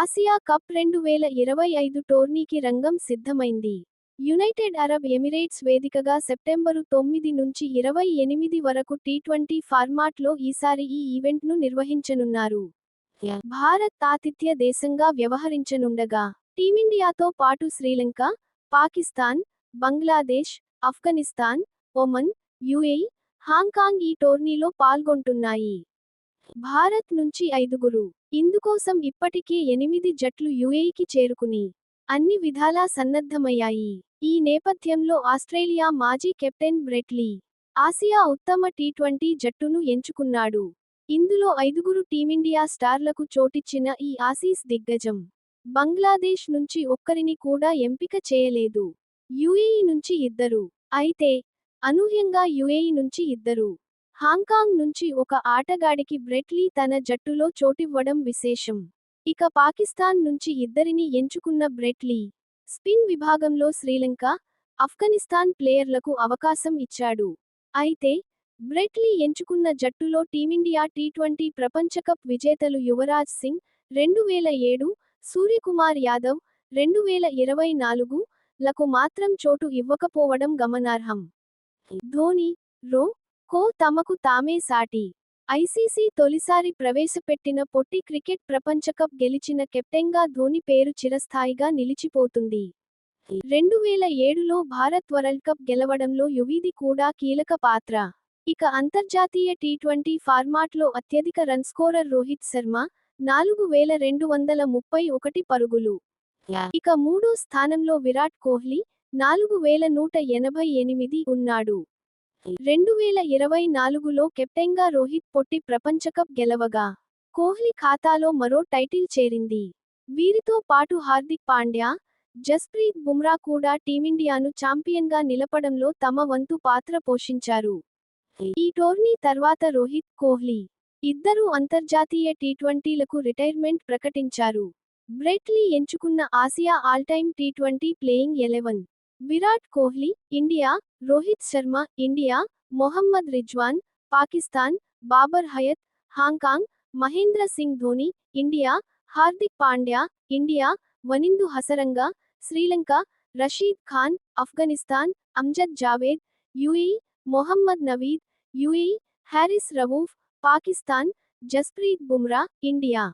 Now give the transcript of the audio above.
Asia cup రెండు వేల ఇరవై ఐదు టోర్నీకి రంగం సిద్ధమైంది. యునైటెడ్ అరబ్ ఎమిరేట్స్ వేదికగా సెప్టెంబరు తొమ్మిది నుంచి ఇరవై ఎనిమిది వరకు టీ ట్వంటీ ఫార్మాట్లో ఈసారి ఈ ఈవెంట్ను నిర్వహించనున్నారు. భారత్ ఆతిథ్య దేశంగా వ్యవహరించనుండగా టీమిండియాతో పాటు Sri Lanka Pakistan Bangladesh Afghanistan Oman UAE Hong Kong ఈ టోర్నీలో పాల్గొంటున్నాయి. భారత్ నుంచి ఐదుగురు. ఇందుకోసం ఇప్పటికే ఎనిమిది జట్లు యుఏఈకి చేరుకుని అన్ని విధాలా సన్నద్ధమయ్యాయి. ఈ నేపథ్యంలో ఆస్ట్రేలియా మాజీ కెప్టెన్ బ్రెట్లీ ఆసియా ఉత్తమ టీ ట్వంటీ జట్టును ఎంచుకున్నాడు. ఇందులో ఐదుగురు టీమిండియా స్టార్లకు చోటిచ్చిన ఈ ఆసీస్ దిగ్గజం బంగ్లాదేశ్ నుంచి ఒక్కరిని కూడా ఎంపిక చేయలేదు. యుఏఈ నుంచి ఇద్దరు. అయితే అనూహ్యంగా యుఏఈ నుంచి ఇద్దరు. హాంకాంగ్ నుంచి ఒక ఆటగాడికి బ్రెట్లీ తన జట్టులో చోటివ్వడం విశేషం. ఇక పాకిస్తాన్ నుంచి ఇద్దరిని ఎంచుకున్న బ్రెట్లీ స్పిన్ విభాగంలో శ్రీలంక ఆఫ్ఘనిస్తాన్ ప్లేయర్లకు అవకాశం ఇచ్చాడు. అయితే బ్రెట్లీ ఎంచుకున్న జట్టులో టీమిండియా టీ ట్వంటీ ప్రపంచకప్ విజేతలు యువరాజ్ సింగ్ రెండు వేల ఏడు సూర్యకుమార్ యాదవ్ రెండు వేల ఇరవై నాలుగు లకు మాత్రం చోటు ఇవ్వకపోవడం గమనార్హం. ధోని రో కో తమకు తామే సాటి. ఐసీసీ తొలిసారి ప్రవేశపెట్టిన పొట్టి క్రికెట్ ప్రపంచకప్ గెలిచిన కెప్టెన్గా ధోని పేరు చిరస్థాయిగా నిలిచిపోతుంది. రెండు వేల ఏడులో భారత్ వరల్డ్ కప్ గెలవడంలో యువీది కూడా కీలక పాత్ర. ఇక అంతర్జాతీయ టీ ట్వంటీ ఫార్మాట్లో అత్యధిక రన్ స్కోరర్ రోహిత్ శర్మ నాలుగు వేల రెండు వందల ముప్పై ఒకటి పరుగులు. ఇక మూడో స్థానంలో విరాట్ కోహ్లీ నాలుగు వేల నూట ఎనభై ఎనిమిది ఉన్నాడు. రెండు వేల ఇరవై నాలుగులో కెప్టెన్గా రోహిత్ పొట్టి ప్రపంచకప్ గెలవగా కోహ్లీ ఖాతాలో మరో టైటిల్ చేరింది. వీరితో పాటు హార్దిక్ పాండ్యా జస్ప్రీత్ బుమ్రా కూడా టీమిండియాను ఛాంపియన్గా నిలపడంలో తమ వంతు పాత్ర పోషించారు. ఈ టోర్నీ తర్వాత రోహిత్ కోహ్లీ ఇద్దరూ అంతర్జాతీయ టీ ట్వంటీలకు రిటైర్మెంట్ ప్రకటించారు. బ్రెట్లీ ఎంచుకున్న Asia all time T twenty playing eleven Virat Kohli India Rohit Sharma India Mohammad Rizwan Pakistan Babar Hayat Hong Kong Mahendra Singh Dhoni India Hardik Pandya India Wanindu Hasaranga Sri Lanka Rashid Khan Afghanistan Amjad Javed UAE Mohammad Naveed UAE Haris Rauf Pakistan Jasprit Bumrah India